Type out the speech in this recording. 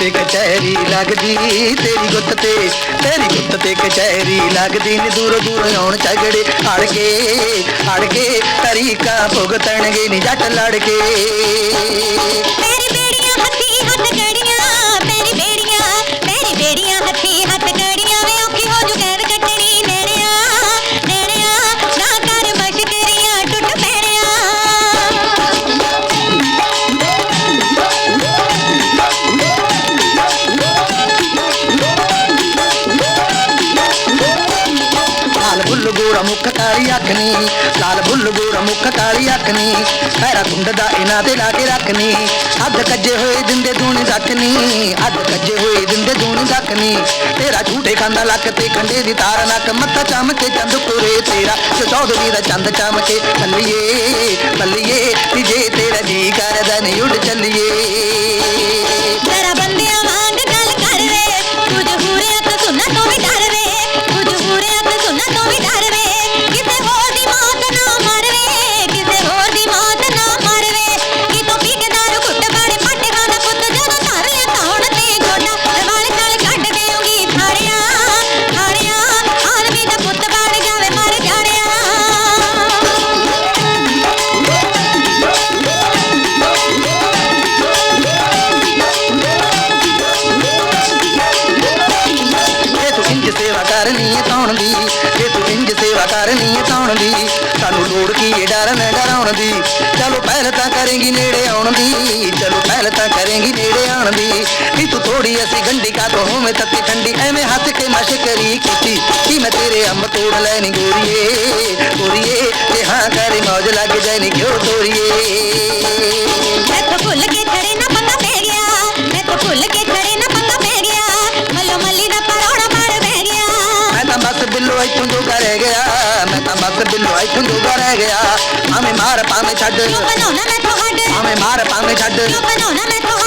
ਕਚਹਿਰੀ ਲੱਗਦੀ, ਤੇਰੀ ਗੁੱਤ ਤੇ, ਤੇਰੀ ਗੁੱਤ ਤੇ ਕਚਹਿਰੀ ਲੱਗਦੀ ਨੀ ਦੂਰ ਦੂਰ ਆਉਣ ਝਗੜੇ ਅੜ ਕੇ ਅੜ ਕੇ ਤਰੀਕਾ ਭੁਗਤਣਗੇ ਨੀ ਜੱਟ ਲੜ ਕੇ ਗੋਰਾ ਮੁੱਖ ਕਾਲੀ ਅੱਖਨੀ ਲਾਲ ਬੁੱਲ ਗੋਰਾ ਮੁੱਖ ਕਾਲੀ ਅੱਖਨੀ ਖੈਰਾ ਕੁੰਡ ਦਾ ਇਹਨਾਂ ਤੇ ਲਾ ਕੇ ਰੱਖਨੀ ਅੱਧ ਕੱਜੇ ਹੋਏ ਦਿੰਦੇ ਦੂਣੀ ਰੱਖਨੀ ਅੱਧ ਕੱਜੇ ਹੋਏ ਦਿੰਦੇ ਦੂਣੀ ਰੱਖਨੀ ਤੇਰਾ ਝੂਠੇ ਖਾਂਦਾ ਲੱਕ ਤੇ ਕੰਡੇ ਦੀ ਤਾਰ ਨੱਕ, ਮੱਥਾ ਚਮਕੇ ਚੰਦ ਕੋਰੇ ਤੇਰਾ ਚੌਧਰੀ ਦਾ ਚੰਦ ਚਮਕੇ ਬੱਲੀਏ ਕਰਨੀ ਏ ਤਾਉਣ ਦੀ ਜੇ ਤੂੰ ਇੰਜ ਸੇਵਾ ਕਰਨੀ ਏ ਤਾਉਣ ਦੀ ਸਾਨੂੰ ਲੋੜ ਕੀ ਏ ਡਰਨ ਡਰਾਉਣ ਦੀ ਚਲੋ ਪਹਿਲ ਤਾਂ ਕਰੇਂਗੀ ਨੇੜੇ ਆਉਣ ਦੀ ਚਲੋ ਪਹਿਲ ਤਾਂ ਕਰੇਂਗੀ ਨੇੜੇ ਆਉਣ ਦੀ ਕੀ ਤੂੰ ਥੋੜੀ ਅਸੀਂ ਗੰਢੀ ਕਾ ਤੋਂ ਹੋਵੇਂ ਤੱਤੀ ਠੰਡੀ ਐਵੇਂ ਹੱਥ ਕੇ ਮਸ਼ਕਰੀ ਕੀਤੀ ਕੀ ਮੈਂ ਤੇਰੇ ਅੰਬ ਤੋੜ ਲੈਣੀ ਗੋਰੀਏ ਗੋਰੀਏ ਜੇ ਹਾਂ ਕਰੇ ਮੌਜ ਲੱਗ ਜਾਏ ਨੀ ਕਿਉਂ ਤੋਰੀਏ बिलो क्यों कर गया। मैं तो बस बिल क्यों तू कर गया। हमें मार पावे छड़ हमें मार पावे छड़